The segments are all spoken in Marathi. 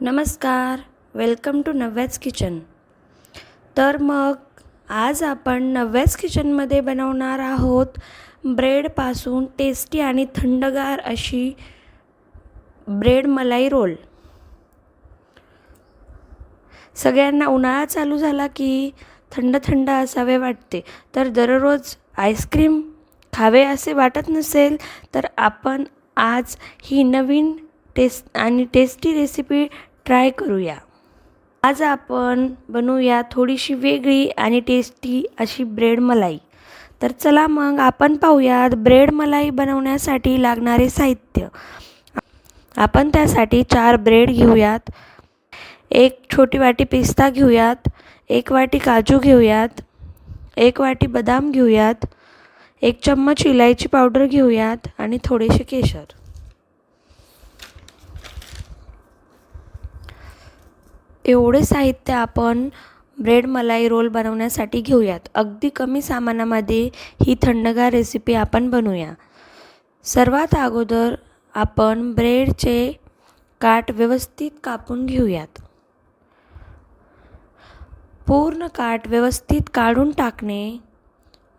नमस्कार वेलकम टू नव्याच किचन तर मग आज आपण नव्याच किचनमध्ये बनवणार आहोत ब्रेडपासून टेस्टी आणि थंडगार अशी ब्रेड मलाई रोल सगळ्यांना उन्हाळा चालू झाला की थंड थंड असावे वाटते. तर दररोज आईस्क्रीम खावे असे वाटत नसेल तर आपण आज ही नवीन टेस्ट आणि टेस्टी रेसिपी ट्राय करूया. आज आपण बनवूया थोडीशी वेगळी आणि टेस्टी अशी ब्रेड मलाई. तर चला मग आपण पाहूयात ब्रेड मलाई बनवण्यासाठी लागणारे साहित्य. आपण त्यासाठी चार ब्रेड घेऊयात. एक छोटी वाटी पिस्ता घेऊयात. एक वाटी काजू घेऊयात. एक वाटी बदाम घेऊयात. एक चम्मच इलायची पावडर घेऊयात आणि थोडेसे केशर. एवढे साहित्य आपण ब्रेड मलाई रोल बनवण्यासाठी घेऊयात. अगदी कमी सामानामध्ये ही थंडगार रेसिपी आपण बनवूया. सर्वात अगोदर आपण ब्रेडचे काठ व्यवस्थित कापून घेऊयात. पूर्ण काठ व्यवस्थित काढून टाकणे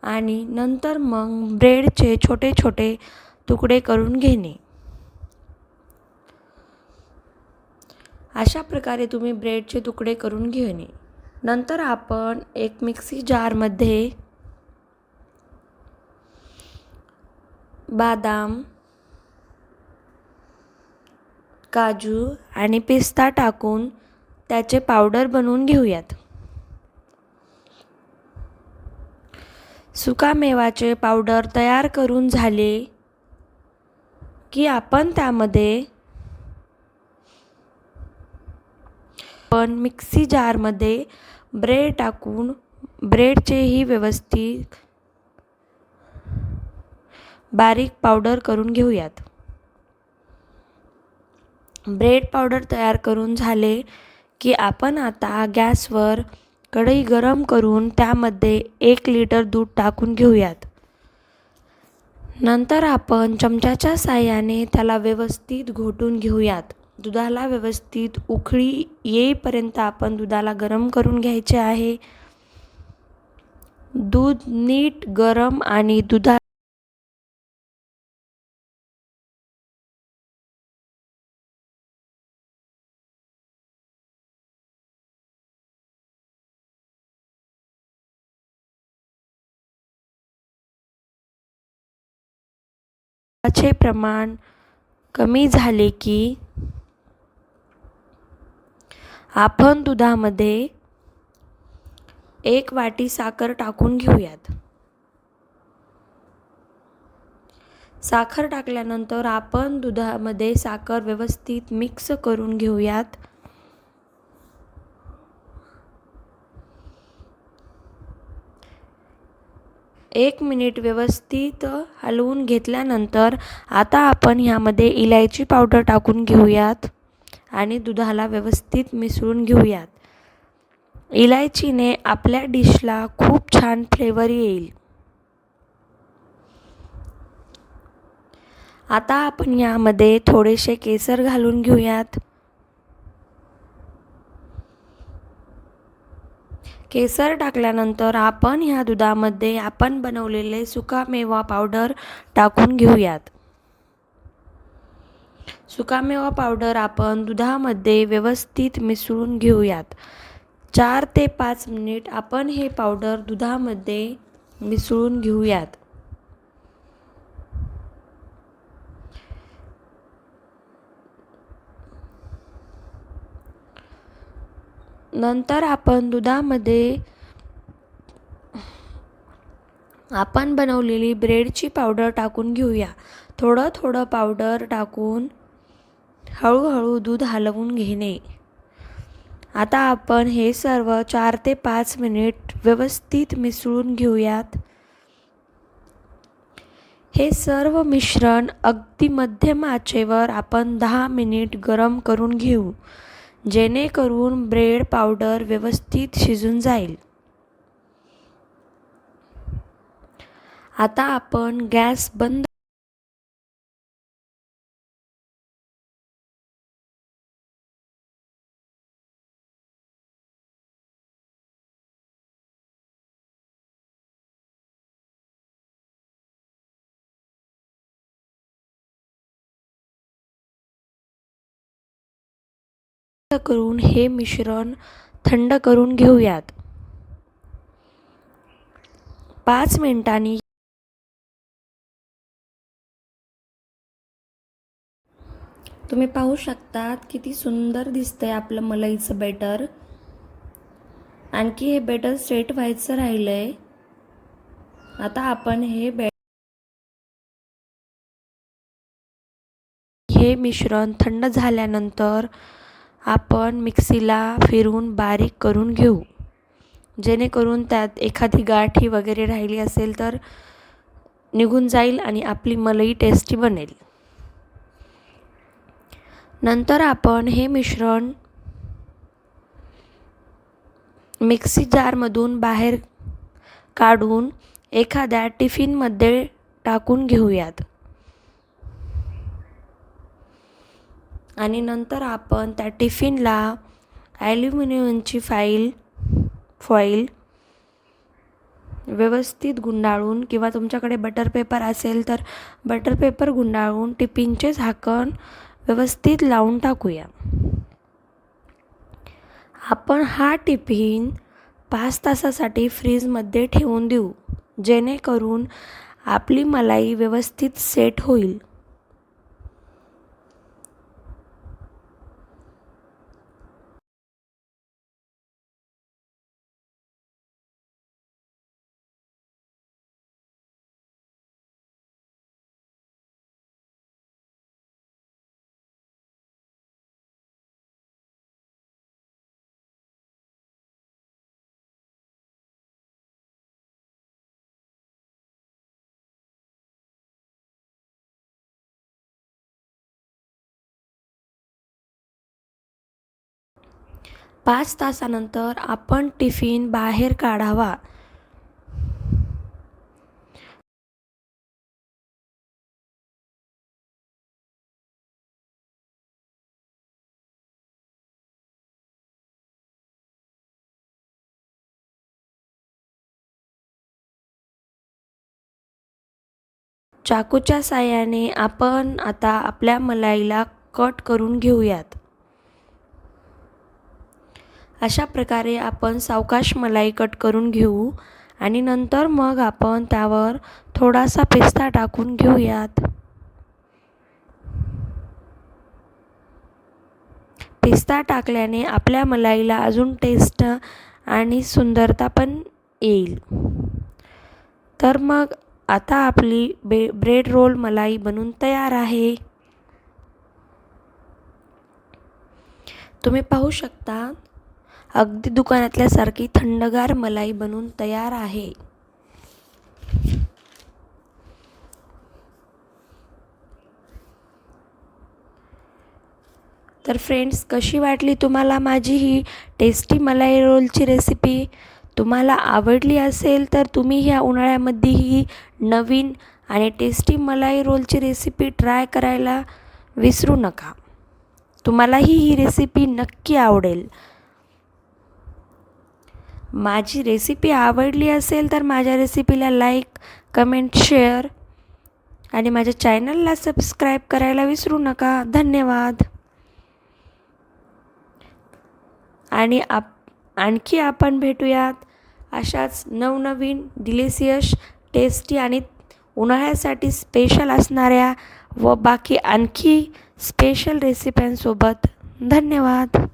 आणि नंतर मग ब्रेडचे छोटे छोटे तुकडे करून घेणे. अशा प्रकारे तुम्ही ब्रेडचे तुकडे करून घेणे. नंतर आपण एक मिक्सी जारमध्ये बादाम काजू आणि पिस्ता टाकून त्याचे पावडर बनवून घेऊयात. सुकामेवाचे पावडर तयार करून झाले की आपण त्यामध्ये पण मिक्सी जारमध्ये ब्रेड टाकून ब्रेडचेही व्यवस्थित बारीक पावडर करून घेऊयात. ब्रेड पावडर तयार करून झाले की आपण आता गॅसवर कढई गरम करून त्यामध्ये एक लिटर दूध टाकून घेऊयात. नंतर आपण चमच्याच्या साह्याने त्याला व्यवस्थित घोटून घेऊयात. दुधाला व्यवस्थित उकळी येईपर्यंत आपण दुधाला गरम करून घ्यायचे आहे. दूध नीट गरम आणि दुधा चे प्रमाण कमी झाले की आपण दुधामध्ये एक वाटी साखर टाकून घेऊयात. साखर टाकल्यानंतर आपण दुधामध्ये साखर व्यवस्थित मिक्स करून घेऊयात. एक मिनिट व्यवस्थित हलवून घेतल्यानंतर आता आपण ह्यामध्ये इलायची पावडर टाकून घेऊयात. आणि दुधाला व्यवस्थित मिसळून घेऊयात. इलायचीने आपल्या डिशला खूप छान फ्लेवर येईल. आता आपण यामध्ये थोडेसे केसर घालून घेऊयात. केसर टाकल्यानंतर आपण ह्या दुधामध्ये आपण बनवलेले सुकामेवा पावडर टाकून घेऊयात. सुकामेवा पावडर आपण दुधामध्ये व्यवस्थित मिसळून घेऊयात. चार ते पाच मिनिट आपण हे पावडर दुधामध्ये मिसळून घेऊयात. नंतर आपण दुधामध्ये आपण बनवलेली ब्रेडची पावडर टाकून घेऊया. थोडं थोडं पावडर टाकून हळूहळू दूध हलवून घेणे. आता आपण हे सर्व चार ते पाच मिनिट व्यवस्थित मिसळून घेऊयात. हे सर्व मिश्रण अगदी मध्यम आचेवर आपण दहा मिनिट गरम करून घेऊ जेणेकरून ब्रेड पावडर व्यवस्थित शिजून जाईल. आता आपण गॅस बंद करून हे मिश्रण थंड करून घेऊयात. पाच मिनिटांनी तुम्ही पाहू शकतात किती सुंदर दिसतंय आपलं मलईचं बेटर. आणखी हे बेटर सेट व्हायचं राहिलंय. आता आपण हे बे हे मिश्रण थंड झाल्यानंतर आपण मिक्सीला फिरून बारीक करून घेऊ. जेणेकरून त्यात एखादी गाठी वगैरे राहिली असेल तर निघून जाईल आणि आपली मलई टेस्टी बनेल. नंतर आपण हे मिश्रण मिक्सी जारमधून बाहेर काढून एखाद्या टिफिनमध्ये टाकून घेऊयात. आणि नंतर आपण त्या टिफिनला ॲल्युमिनियमची फाईल फॉईल व्यवस्थित गुंडाळून किंवा तुमच्याकडे बटर पेपर असेल तर बटर पेपर गुंडाळून टिफिनचे झाकण व्यवस्थित लावून टाकूया. आपण हा टिफिन पाच तासासाठी फ्रीजमध्ये ठेवून देऊ जेणेकरून आपली मलाई व्यवस्थित सेट होईल. पाच तासानंतर आपण टिफिन बाहेर काढावा. चाकूच्या साह्याने आपण आता आपल्या मलाईला कट करून घेऊयात. अशा प्रकारे आपण सावकाश मलाई कट करून घेऊ आणि नंतर मग आपण त्यावर थोडासा पिस्ता टाकून घेऊयात. पिस्ता टाकल्याने आपल्या मलाईला अजून टेस्ट आणि सुंदरता पण येईल. तर मग आता आपली बे ब्रेड रोल मलाई बनून तयार आहे. तुम्ही पाहू शकता अगदी दुकानातल्यासारखी थंडगार मलाई बनून तयार आहे. तर फ्रेंड्स कशी वाटली तुम्हाला माझी ही टेस्टी मलाई रोलची रेसिपी तुम्हाला आवडली असेल तर तुम्ही ह्या उन्हाळ्यामध्ये ही नवीन आणि टेस्टी मलाई रोलची रेसिपी ट्राय करायला विसरू नका. तुम्हालाही ही रेसिपी नक्की आवडेल. माझी रेसिपी आवडली असेल तर माझ्या रेसिपीला लाईक कमेंट शेअर आणि माझ्या चॅनलला सबस्क्राईब करायला विसरू नका. धन्यवाद. आणि आप आणखी आपण भेटूयात अशाच नवनवीन डिलिशियस टेस्टी आणि उन्हाळ्यासाठी स्पेशल असणाऱ्या व बाकी आणखी स्पेशल रेसिप्यांसोबत धन्यवाद.